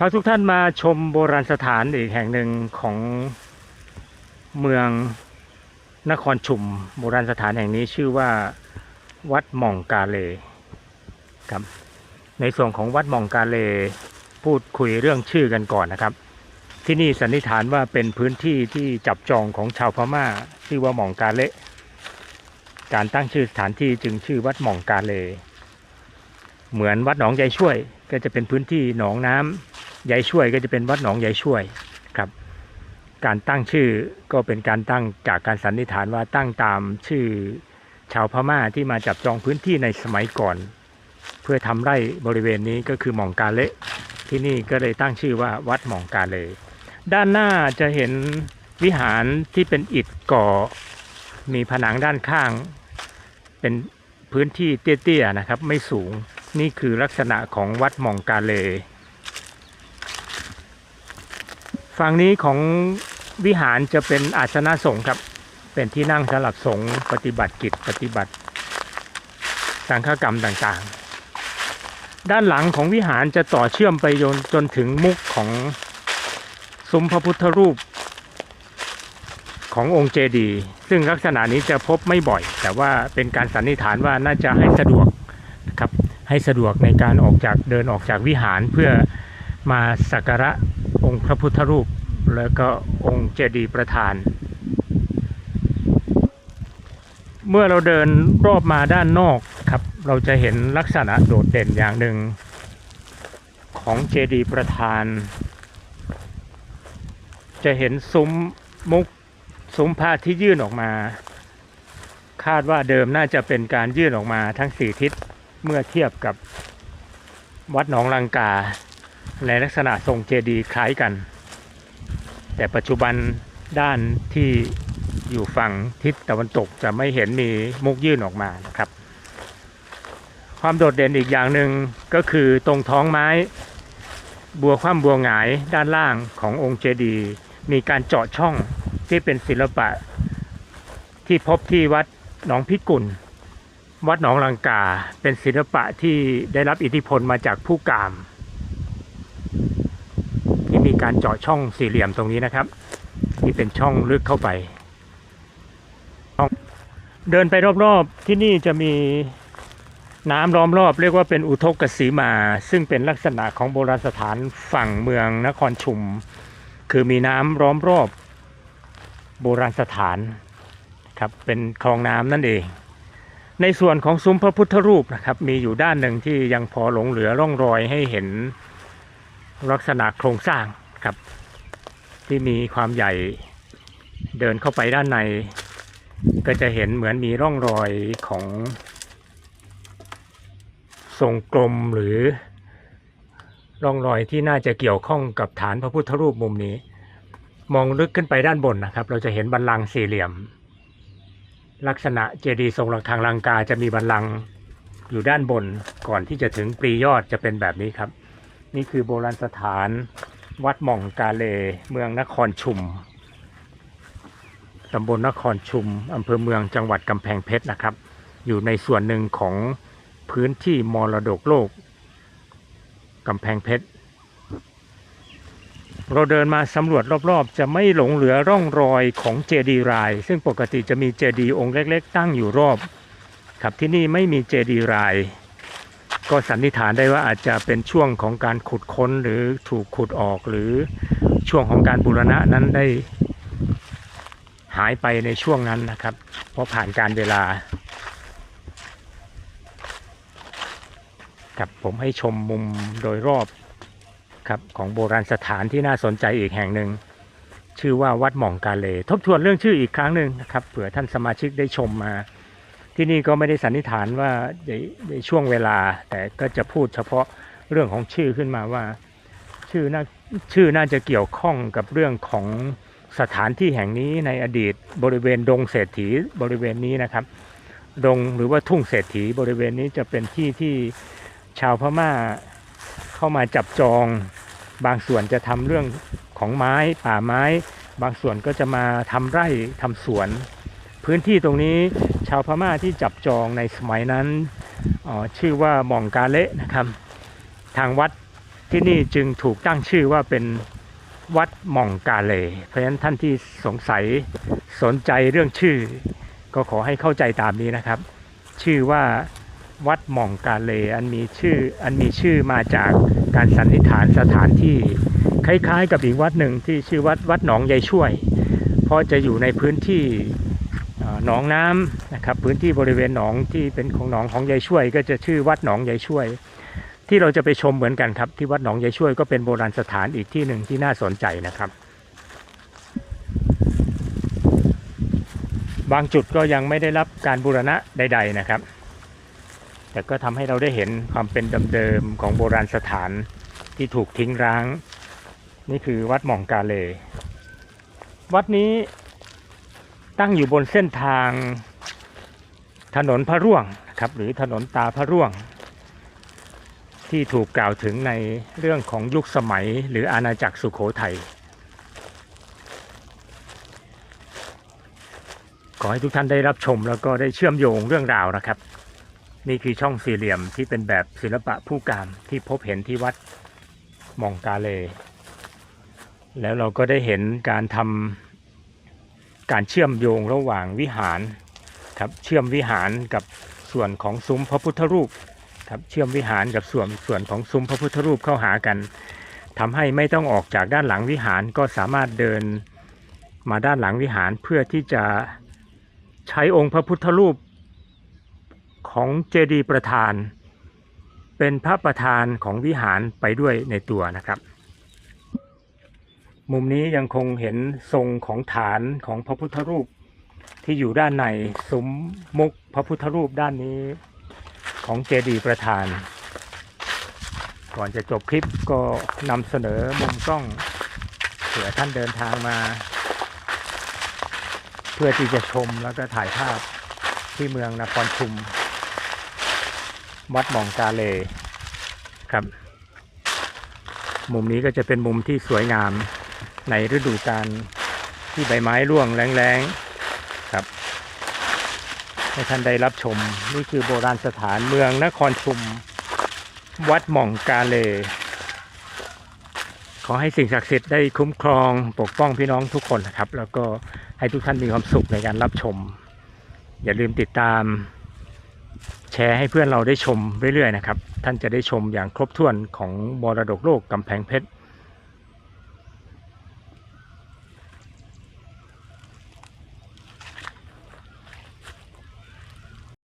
พาทุกท่านมาชมโบราณสถานอีกแห่งหนึ่งของเมืองนครชุม โบราณสถานแห่งนี้ชื่อว่าวัดหม่องกาเลครับ ในส่วนของวัดหม่องกาเลพูดคุยเรื่องชื่อกันก่อนนะครับ ที่นี่สันนิษฐานว่าเป็นพื้นที่ที่จับจองของชาวพม่า ชื่อว่าหม่องกาเลการตั้งชื่อสถานที่จึงชื่อวัดหม่องกาเล เหมือนวัดหนองยายช่วย ก็จะเป็นพื้นที่หนองน้ำยายช่วยก็จะเป็นวัดหนองยายช่วยครับ การตั้งชื่อก็เป็นการตั้งจากการสันนิษฐานว่าตั้งตามชื่อชาวพม่าที่มาจับจองพื้นที่ในสมัยก่อน เพื่อทำไร่บริเวณนี้ก็คือหม่องกาเละที่นี่ก็เลยตั้งชื่อว่าวัดหม่องกาเลด้านหน้าจะเห็นวิหารที่เป็นอิฐก่อ มีผนังด้านข้าง เป็นพื้นที่เตี้ยๆนะครับ ไม่สูง นี่คือลักษณะของวัดมองกาเล ฝั่งนี้ของวิหารจะเป็นอาสนะสงฆ์ครับ เป็นที่นั่งสำหรับสงฆ์ปฏิบัติกิจปฏิบัติสังฆกรรมต่างๆ ด้านหลังของวิหารจะต่อเชื่อมไปจนจนถึงมุกของซุ้มพระพุทธรูปขององค์เจดีย์ซึ่งลักษณะนี้จะพบไม่บ่อย แต่ว่าเป็นการสันนิษฐานว่าน่าจะให้สะดวก ให้สะดวกในการออกจากเดินออกจากวิหารเพื่อมาสักการะองค์พระพุทธรูป แล้วก็องค์เจดีย์ประธาน เมื่อเราเดินรอบมาด้านนอกครับ เราจะเห็นลักษณะโดดเด่นอย่างหนึ่งของเจดีย์ประธาน จะเห็นซุ้มมุกซุ้มผ้าที่ยื่นออกมา คาดว่าเดิมน่าจะเป็นการยื่นออกมาทั้งสี่ทิศ เมื่อเทียบกับวัดหนองลังกา ในลักษณะทรงเจดีย์คล้ายกัน แต่ปัจจุบันด้านที่อยู่ฝั่งทิศตะวันตกจะไม่เห็นมีมุกยื่นออกมานะครับ ความโดดเด่นอีกอย่างหนึ่งก็คือตรงท้องไม้ บัวคว่ำบัวหงายด้านล่างขององค์เจดีย์มีการเจาะช่องที่เป็นศิลปะที่พบที่วัดหนองพิกุล วัดหนองลังกาเป็นศิลปะที่ได้รับอิทธิพลมาจากผู้กาม ที่มีการเจาะช่องสี่เหลี่ยมตรงนี้นะครับ ที่เป็นช่องลึกเข้าไป เดินไปรอบๆที่นี่จะมีน้ำล้อมรอบเรียกว่าเป็นอุทกสีมา ซึ่งเป็นลักษณะของโบราณสถานฝั่งเมืองนครชุม คือมีน้ำล้อมรอบโบราณสถานครับเป็นคลองน้ำนั่นเอง ในส่วนของซุ้มพระพุทธรูปนะครับ มีอยู่ด้านหนึ่งที่ยังพอหลงเหลือร่องรอยให้เห็นลักษณะโครงสร้างครับ ที่มีความใหญ่เดินเข้าไปด้านใน ก็จะเห็นเหมือนมีร่องรอยของ ทรงกลมหรือร่องรอยที่น่าจะเกี่ยวข้องกับฐานพระพุทธรูปมุมนี้ มองลึกขึ้นไปด้านบนนะครับ เราจะเห็นบันลังสี่เหลี่ยม ลักษณะเจดีย์ทรงหลักทางลังกาจะมีบันลังอยู่ด้านบนก่อนที่จะถึงปรียอดจะเป็นแบบนี้ครับ นี่คือโบราณสถานวัดหม่องกาเล เมืองนครชุมตำบลนครชุมอำเภอเมืองจังหวัดกำแพงเพชรนะครับ อยู่ในส่วนหนึ่งของพื้นที่มรดกโลกกำแพงเพชร เราเดินมาสำรวจรอบๆ จะไม่หลงเหลือร่องรอยของเจดีย์ราย ซึ่งปกติจะมีเจดีย์องค์เล็ก ๆ ตั้งอยู่รอบ ครับที่นี่ไม่มีเจดีย์ราย ก็สันนิษฐานได้ว่าอาจจะเป็นช่วงของการขุดค้นหรือถูกขุดออกหรือช่วงของการบูรณะนั้นได้ หายไปในช่วงนั้นนะครับ เพราะผ่านการเวลาครับผมให้ชมมุมโดยรอบ ครับของโบราณสถานที่น่าสนใจอีกแห่งหนึ่ง ชื่อว่าวัดหม่องกาเล ทบทวนเรื่องชื่ออีกครั้งหนึ่งนะครับเผื่อท่านสมาชิกได้ชมมา ที่นี่ก็ไม่ได้สันนิษฐานว่าในในช่วงเวลา แต่ก็จะพูดเฉพาะเรื่องของชื่อขึ้นมาว่า ชื่อน่าชื่อน่าจะเกี่ยวข้องกับเรื่องของสถานที่แห่งนี้ในอดีตบริเวณดงเศรษฐีบริเวณนี้นะครับ ดงหรือว่าทุ่งเศรษฐีบริเวณนี้จะเป็นที่ที่ชาวพม่าเข้ามาจับจอง บางส่วนจะทำเรื่องของไม้ป่าไม้ บางส่วนก็จะมาทำไร่ทำสวน พื้นที่ตรงนี้ชาวพม่าที่จับจองในสมัยนั้นออชื่อว่ามองกาเละนะครับ ทางวัดที่นี่จึงถูกตั้งชื่อว่าเป็นวัดมองกาเล เพราะฉะนั้นท่านที่สงสัยสนใจเรื่องชื่อ ก็ขอให้เข้าใจตามนี้นะครับ ชื่อว่า วัดหม่องกาเลอันมีชื่ออันมีชื่อมาจากการสันนิษฐานสถานที่คล้ายๆ กับอีกวัดหนึ่งที่ชื่อวัดวัดหนองยายช่วย เพราะจะอยู่ในพื้นที่หนองน้ำนะครับพื้นที่บริเวณหนองที่เป็นของหนองของยายช่วย ก็จะชื่อวัดหนองยายช่วย ที่เราจะไปชมเหมือนกันครับที่วัดหนองยายช่วยก็เป็นโบราณสถานอีกที่หนึ่งที่น่าสนใจนะครับบางจุดก็ยังไม่ได้รับการบูรณะใด ๆ นะครับ แต่ก็ทำให้เราได้เห็นความเป็นเดิมๆของโบราณสถานที่ถูกทิ้งร้าง นี่คือวัดหม่องกาเล วัดนี้ตั้งอยู่บนเส้นทางถนนพระร่วงครับหรือถนนตาพระร่วง ที่ถูกกล่าวถึงในเรื่องของยุคสมัยหรืออาณาจักรสุขโขทัยขอให้ทุกท่านได้รับชมแล้วก็ได้เชื่อมโยงเรื่องราวนะครับ นี่คือช่องสี่เหลี่ยมที่เป็นแบบศิลปะผู้กามที่พบเห็นที่วัดมองกาเล แล้วเราก็ได้เห็นการทำการเชื่อมโยงระหว่างวิหารครับเชื่อมวิหารกับส่วนของซุ้มพระพุทธรูปครับเชื่อมวิหารกับส่วนส่วนของซุ้มพระพุทธรูปเข้าหากันทำให้ไม่ต้องออกจากด้านหลังวิหารก็สามารถเดินมาด้านหลังวิหารเพื่อที่จะใช้องค์พระพุทธรูป ของเจดีย์ประธาน เป็นพระประธานของวิหารไปด้วยในตัวนะครับ มุมนี้ยังคงเห็นทรงของฐานของพระพุทธรูปที่อยู่ด้านในซุ้มมุกพระพุทธรูปด้านนี้ของเจดีย์ประธาน ก่อนจะจบคลิปก็นำเสนอมุมกล้องเผื่อท่านเดินทางมา เพื่อที่จะชมแล้วก็ถ่ายภาพที่เมืองนครชุม วัดหมองกาเลครับ มุมนี้ก็จะเป็นมุมที่สวยงามในฤดูกาลที่ใบไม้ร่วงแรงๆครับ ให้ท่านได้รับชม นี่คือโบราณสถานเมืองนครชุม วัดหม่องกาเล ขอให้สิ่งศักดิ์สิทธิ์ได้คุ้มครองปกป้องพี่น้องทุกคนนะครับ แล้วก็ให้ทุกท่านมีความสุขในการรับชม อย่าลืมติดตาม ร์ให้เพื่อนเราได้ชมเรื่อยๆนะครับ ท่านจะได้ชมอย่างครบถ้วนของมรดกโลกกำแพงเพชร